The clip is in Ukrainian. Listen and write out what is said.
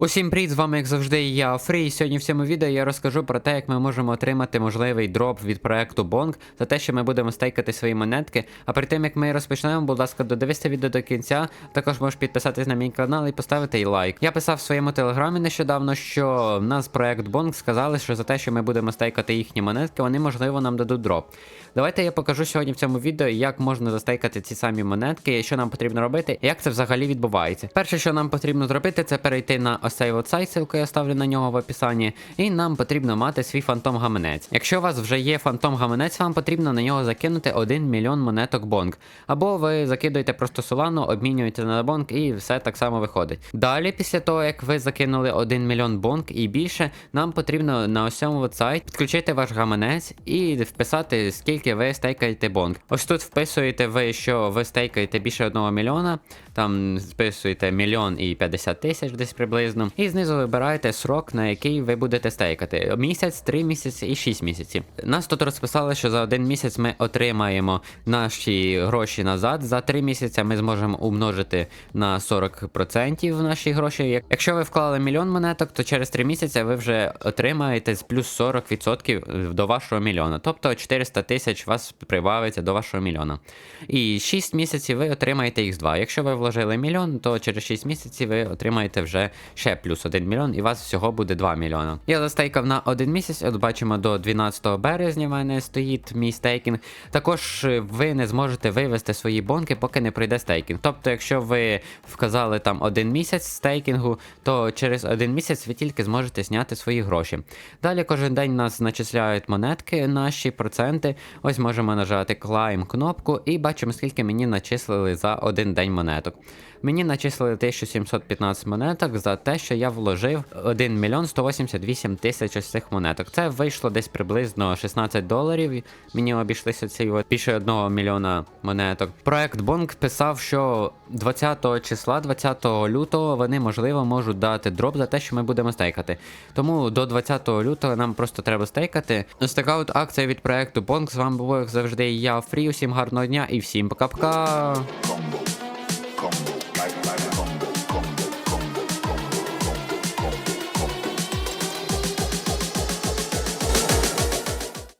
Усім привіт, з вами як завжди я Фрі. І сьогодні в цьому відео я розкажу про те, як ми можемо отримати можливий дроп від проекту Bonk за те, що ми будемо стейкати свої монетки. А перед тим як ми розпочнемо, будь ласка, додивися відео до кінця. Також можеш підписатись на мій канал і поставити лайк. Я писав в своєму телеграмі нещодавно, що в нас проект Bonk сказали, що за те, що ми будемо стейкати їхні монетки, вони можливо нам дадуть дроп. Давайте я покажу сьогодні в цьому відео, як можна застейкати ці самі монетки, що нам потрібно робити, і як це взагалі відбувається. Перше, що нам потрібно зробити, це перейти на ось цей от сайт, ссылку я ставлю на нього в описанні, і нам потрібно мати свій фантом гаманець. Якщо у вас вже є фантом гаманець, вам потрібно на нього закинути 1 мільйон монеток бонг. Або ви закидуєте просто солану, обмінюєте на бонг і все так само виходить. Далі, після того, як ви закинули 1 мільйон бонг і більше, нам потрібно на ось цьому сайт підключити ваш гаманець і вписати, скільки ви стейкаєте бонг. Ось тут вписуєте ви, що ви стейкаєте більше 1 мільйона, там вписуєте мільйон і 50 тисяч десь приблизно. І знизу вибираєте срок, на який ви будете стейкати. Місяць, 3 місяці і 6 місяців. Нас тут розписали, що за один місяць ми отримаємо наші гроші назад. За 3 місяці ми зможемо умножити на 40% наші гроші. Якщо ви вклали мільйон монеток, то через 3 місяці ви вже отримаєте з плюс 40% до вашого мільйона. Тобто 400 тисяч вас прибавиться до вашого мільйона. І 6 місяців ви отримаєте X2. Якщо ви вложили мільйон, то через 6 місяців ви отримаєте вже ще плюс 1 мільйон, і вас всього буде 2 мільйона. Я застейкав на один місяць, от бачимо до 12 березня в мене стоїть мій стейкінг. Також е, ви не зможете вивести свої бонки, поки не прийде стейкінг. Тобто, якщо ви вказали там один місяць стейкінгу, то через один місяць ви тільки зможете зняти свої гроші. Далі кожен день нас начисляють монетки, наші проценти. Ось можемо нажати Climb кнопку і бачимо, скільки мені начислили за один день монеток. Мені начислили 1715 монеток за те, що я вложив 1 мільйон 188 тисяч ось цих монеток. Це вийшло десь приблизно 16 доларів. Мені обійшлися ці от більше 1 мільйона монеток. Проект Bonk писав, що 20 числа, 20 лютого, вони можливо можуть дати дроп за те, що ми будемо стейкати. Тому до 20 лютого нам просто треба стейкати. Ось така от акція від проекту Bonk. З вами був як завжди я Фрі. Усім гарного дня і всім пока-пока.